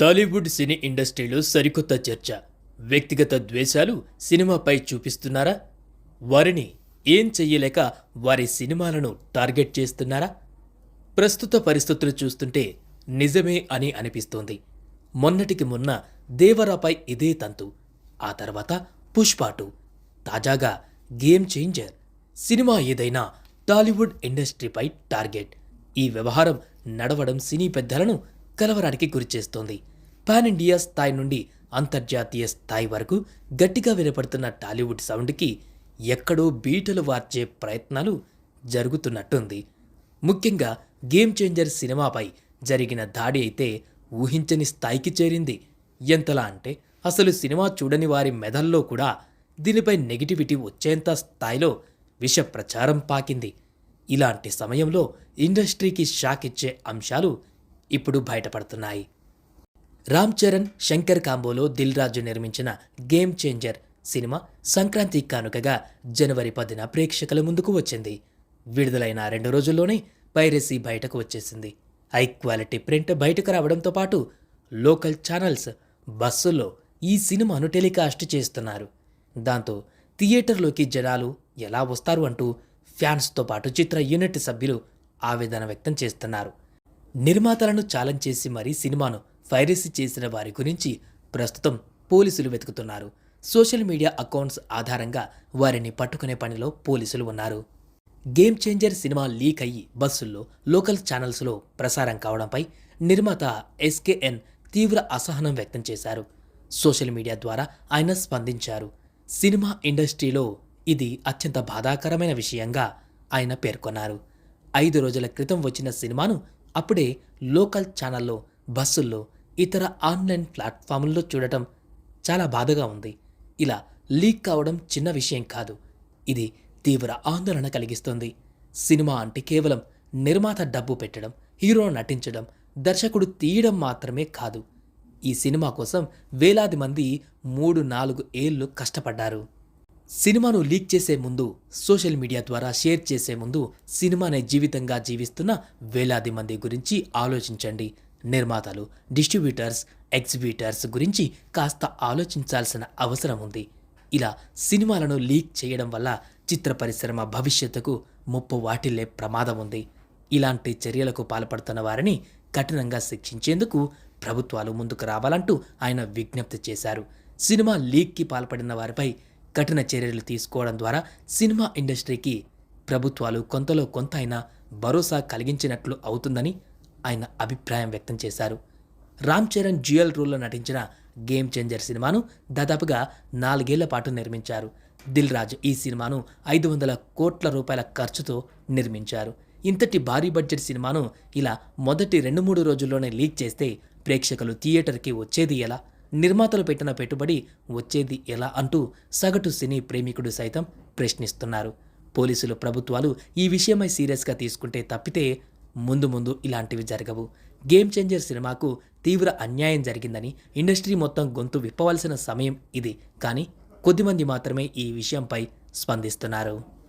టాలీవుడ్ సినీ ఇండస్ట్రీలో సరికొత్త చర్చ. వ్యక్తిగత ద్వేషాలు సినిమాపై చూపిస్తున్నారా? వారిని ఏం చెయ్యలేక వారి సినిమాలను టార్గెట్ చేస్తున్నారా? ప్రస్తుత పరిస్థితులు చూస్తుంటే నిజమే అని అనిపిస్తోంది. మొన్నటికి మొన్న దేవరాపై ఇదే తంతు ఆ తర్వాత పుష్పాటు. తాజాగా గేమ్ చేంజర్. సినిమా ఏదైనా టాలీవుడ్ ఇండస్ట్రీపై టార్గెట్. ఈ వ్యవహారం నడవడం సినీ పెద్దలను కలవరానికి గురిచేస్తోంది. పాన్ ఇండియా స్థాయి నుండి అంతర్జాతీయ స్థాయి వరకు గట్టిగా వినపడుతున్న టాలీవుడ్ సౌండ్కి ఎక్కడో బీటలు వార్చే ప్రయత్నాలు జరుగుతున్నట్టుంది. ముఖ్యంగా గేమ్ చేంజర్ సినిమాపై జరిగిన దాడి అయితే ఊహించని స్థాయికి చేరింది. ఎంతలా అంటే అసలు సినిమా చూడని వారి మెదల్లో కూడా దీనిపై నెగిటివిటీ వచ్చేంత స్థాయిలో విష ప్రచారం పాకింది. ఇలాంటి సమయంలో ఇండస్ట్రీకి షాక్ ఇచ్చే అంశాలు ఇప్పుడు బయటపడుతున్నాయి. రామ్ చరణ్ శంకర్ కాంబోలో దిల్ రాజు నిర్మించిన గేమ్ చేంజర్ సినిమా సంక్రాంతి కానుకగా జనవరి పదిన ప్రేక్షకుల ముందుకు వచ్చింది. విడుదలైన రెండు రోజుల్లోనే పైరసీ బయటకు వచ్చేసింది. హై క్వాలిటీ ప్రింట్ బయటకు రావడంతో పాటు లోకల్ ఛానల్స్ బస్సుల్లో ఈ సినిమాను టెలికాస్ట్ చేస్తున్నారు. దాంతో థియేటర్లోకి జనాలు ఎలా వస్తారు అంటూ ఫ్యాన్స్తో పాటు చిత్ర యూనిట్ సభ్యులు ఆవేదన వ్యక్తం చేస్తున్నారు. నిర్మాతలను ఛాలెంజ్ చేసి మరీ సినిమాను పైరసీ చేసిన వారి గురించి ప్రస్తుతం పోలీసులు వెతుకుతున్నారు. సోషల్ మీడియా అకౌంట్స్ ఆధారంగా వారిని పట్టుకునే పనిలో పోలీసులు ఉన్నారు. గేమ్ చేంజర్ సినిమా లీక్ అయ్యి బస్సుల్లో లోకల్ ఛానల్స్లో ప్రసారం కావడంపై నిర్మాత ఎస్కేఎన్ తీవ్ర అసహనం వ్యక్తం చేశారు. సోషల్ మీడియా ద్వారా ఆయన స్పందించారు. సినిమా ఇండస్ట్రీలో ఇది అత్యంత బాధాకరమైన విషయంగా ఆయన పేర్కొన్నారు. ఐదు రోజుల క్రితం వచ్చిన సినిమాను అప్పుడే లోకల్ ఛానల్లో బస్సుల్లో ఇతర ఆన్లైన్ ప్లాట్ఫామ్ల్లో చూడటం చాలా బాధగా ఉంది. ఇలా లీక్ కావడం చిన్న విషయం కాదు. ఇది తీవ్ర ఆందోళన కలిగిస్తుంది. సినిమా అంటే కేవలం నిర్మాత డబ్బు పెట్టడం హీరో నటించడం దర్శకుడు తీయడం మాత్రమే కాదు. ఈ సినిమా కోసం వేలాది మంది మూడు నాలుగు ఏళ్ళు కష్టపడ్డారు. సినిమాను లీక్ చేసే ముందు సోషల్ మీడియా ద్వారా షేర్ చేసే ముందు సినిమానే జీవితంగా జీవిస్తున్న వేలాది మంది గురించి ఆలోచించండి. నిర్మాతలు డిస్ట్రిబ్యూటర్స్ ఎగ్జిబ్యూటర్స్ గురించి కాస్త ఆలోచించాల్సిన అవసరం ఉంది. ఇలా సినిమాలను లీక్ చేయడం వల్ల చిత్ర పరిశ్రమ భవిష్యత్తుకు ముప్పు వాటిల్లే ప్రమాదం ఉంది. ఇలాంటి చర్యలకు పాల్పడుతున్న వారిని కఠినంగా శిక్షించేందుకు ప్రభుత్వాలు ముందుకు రావాలంటూ ఆయన విజ్ఞప్తి చేశారు. సినిమా లీక్కి పాల్పడిన వారిపై కఠిన చర్యలు తీసుకోవడం ద్వారా సినిమా ఇండస్ట్రీకి ప్రభుత్వాలు కొంతలో కొంత అయినా భరోసా కలిగించినట్లు అవుతుందని ఆయన అభిప్రాయం వ్యక్తం చేశారు. రామ్ చరణ్ జ్యువెల్ రోల్లో నటించిన గేమ్ చేంజర్ సినిమాను దాదాపుగా నాలుగేళ్ళ పాటు నిర్మించారు. దిల్ రాజు ఈ సినిమాను ఐదు వందల కోట్ల రూపాయల ఖర్చుతో నిర్మించారు. ఇంతటి భారీ బడ్జెట్ సినిమాను ఇలా మొదటి రెండు మూడు రోజుల్లోనే లీక్ చేస్తే ప్రేక్షకులు థియేటర్కి వచ్చేది ఎలా? నిర్మాతలు పెట్టిన పెట్టుబడి వచ్చేది ఎలా అంటూ సగటు సినీ ప్రేమికుడు సైతం ప్రశ్నిస్తున్నారు. పోలీసులు ప్రభుత్వాలు ఈ విషయమై సీరియస్గా తీసుకుంటే తప్పితే ముందు ముందు ఇలాంటివి జరగవు. గేమ్ చేంజర్ సినిమాకు తీవ్ర అన్యాయం జరిగిందని ఇండస్ట్రీ మొత్తం గొంతు విప్పవలసిన సమయం ఇది. కానీ కొద్దిమంది మాత్రమే ఈ విషయంపై స్పందిస్తున్నారు.